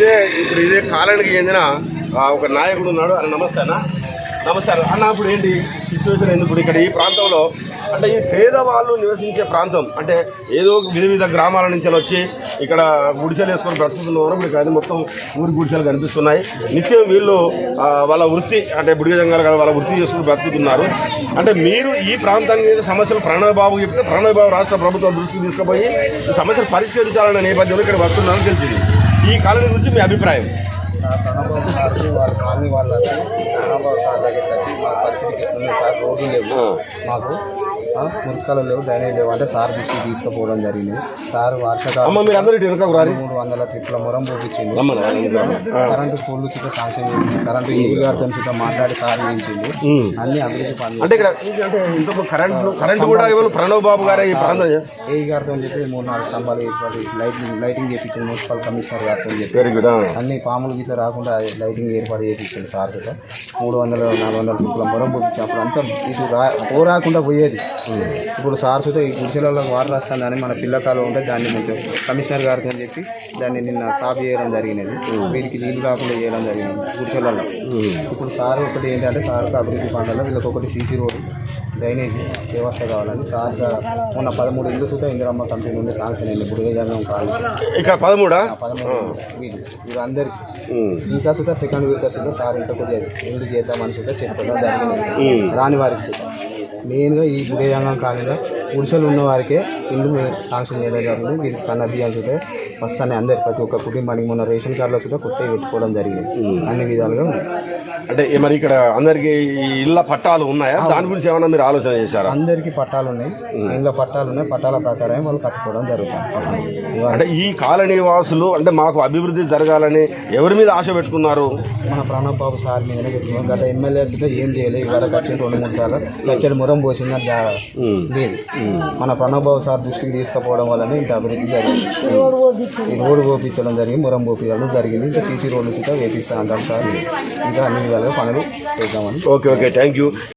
ఇదే ఇప్పుడు ఇదే కాలానికి చెందిన ఆ, ఒక నాయకుడు ఉన్నాడు. అని నమస్తే అన్న. నమస్కారం అన్న. ఇప్పుడు ఏంటి సిచ్యువేషన్ ఎందుకు ఇక్కడ ఈ ప్రాంతంలో అంటే ఈ పేదవాళ్ళు నివసించే ప్రాంతం అంటే ఏదో వివిధ వివిధ గ్రామాల నుంచి వచ్చి ఇక్కడ గుడిసెలు వేసుకొని బ్రతుకుతున్నారు ఇప్పుడు అది మొత్తం ఊరి గుడిసెలు కనిపిస్తున్నాయి. నిత్యం వీళ్ళు వాళ్ళ వృత్తి అంటే బుడిగ జంగాలు వాళ్ళ వృత్తి చేసుకుని బ్రతుకుతున్నారు. అంటే మీరు ఈ ప్రాంతానికి సమస్యలు ప్రణవ్ బాబు చెప్తే ప్రణవ్ బాబు రాష్ట్ర ప్రభుత్వం దృష్టికి తీసుకుపోయి ఈ సమస్యలు పరిష్కరించాలనే నేపథ్యంలో ఇక్కడ వస్తున్నారని తెలిసింది. ఈ కాలనీ గురించి మీ అభిప్రాయం? ప్రణబాబు సార్కి వాళ్ళ కాలనీ వాళ్ళకి ప్రణబాబు సార్ దగ్గరికి వచ్చి మా పరిస్థితికి ఎట్లుంది సార్ రోడ్లు లేవు. మాకు మురికాలు లేవు డ్రైనేజ్ లేవు. అంటే సార్ దృష్టికి తీసుకుపోవడం జరిగింది. సార్ వర్షాకాలం మూడు వందల ట్రిప్ల మొరం పోపించింది. కరెంటు స్కూల్ చుట్టూ శాంక్షన్ చేసింది. కరెంటు గారితో చుట్టూ మాట్లాడి సార్ చేయించింది. ఉమ్. అన్ని అభివృద్ధి పనులు అంటే ఇక్కడ అంటే ఇంతకు కరెంట్ కరెంట్ కూడా ఎవరు ప్రణవ్ బాబు గారే ఏ గారితో చెప్పి మూడు నాలుగు స్తంభాలు ఏర్పాటు లైటింగ్ లైటింగ్ చేయించింది మున్సిపల్ కమిషనర్ గారితో చెప్పి. అన్ని పాములు గిట్ల రాకుండా లైటింగ్ ఏర్పాటు చేయించాడు సార్ మూడు వందల నాలుగు వందల రూపాయల మొరం పంపించి అప్పుడు అంతా ఇటు రాకుండా పోయేది. ఇప్పుడు సార్ సుత ఈ గుడిసెలలో వాటర్ వస్తుందని మన పిల్లకాలు ఉంటే దాన్ని కొంచెం కమిషనర్ గారితో చెప్పి దాన్ని నిన్న కాపీ చేయడం జరిగినది. వీరికి నీళ్ళు రాకుండా చేయడం జరిగింది గుడిసెలలో. ఇప్పుడు సార్ ఒకటి ఏంటంటే సార్కి అభివృద్ధి పనులలో వీళ్ళకి ఒకటి సీసీ రోడ్డు డ్రైనేజ్ వ్యవస్థ కావాలని సార్ మొన్న పదమూడు ఇల్లు సుత ఇందిరమ్మ కంపెనీ నుండి శాంక్షన్ అయింది బుడిగ జగన్ కావాలి ఇక్కడ పదమూడా? పదమూడు వీళ్ళు ఉమ్. ఇంకా సుతా సెకండ్ వీక్ సుతా సార్ ఇంట్లో కొద్దిగా ఎందు చేద్దామని సుతా చెప్పడం జరిగింది. రాని వారికి సుతా మెయిన్గా ఈ గుడేయంగం కాలంలో గుడిసెలు ఉన్న వారికే ఇల్లు శాంక్షన్ చేయడం జరిగింది. వీరికి సన్న బియ్యం సుతే వస్తానే అందరికి ప్రతి ఒక్క కుటుంబానికి మొన్న రేషన్ కార్డులో సుతా కొత్తవి పెట్టుకోవడం జరిగింది. అన్ని విధాలుగా. అంటే మరి ఇక్కడ అందరికి ఈ ఇళ్ళ పట్టాలు ఉన్నాయా? దాని గురించి ఏమైనా మీరు ఆలోచన చేశారా? అందరికీ పట్టాలు ఉన్నాయి. ఇంట్లో పట్టాలు ఉన్నాయి. పట్టాల ప్రకారం వాళ్ళు కట్టుకోవడం జరుగుతుంది. అంటే ఈ కాలనీ వాసులు అంటే మాకు అభివృద్ధి జరగాలని ఎవరి మీద ఆశ పెట్టుకున్నారు? మన ప్రణబ్ బాబు సార్ మీదనే పెట్టుకున్నాం. గత ఎమ్మెల్యే అయితే ఏం చేయలేదు. ఇవాళ కట్టిన రెండు మూడు సార్లు కట్టెడు మురం ఉమ్. లేదు. మన ప్రణబ్ బాబు సార్ దృష్టికి తీసుకుపోవడం వల్లనే ఇంత అభివృద్ధి జరిగింది. ఈ రోడ్డు పోపించడం జరిగింది. మురం పోపించడం జరిగింది. ఇంకా సీసీ రోడ్లు కూడా వేపిస్తా అంటారు సార్. ఇంకా అన్ని పనులు చేద్దామని. Okay okay thank you.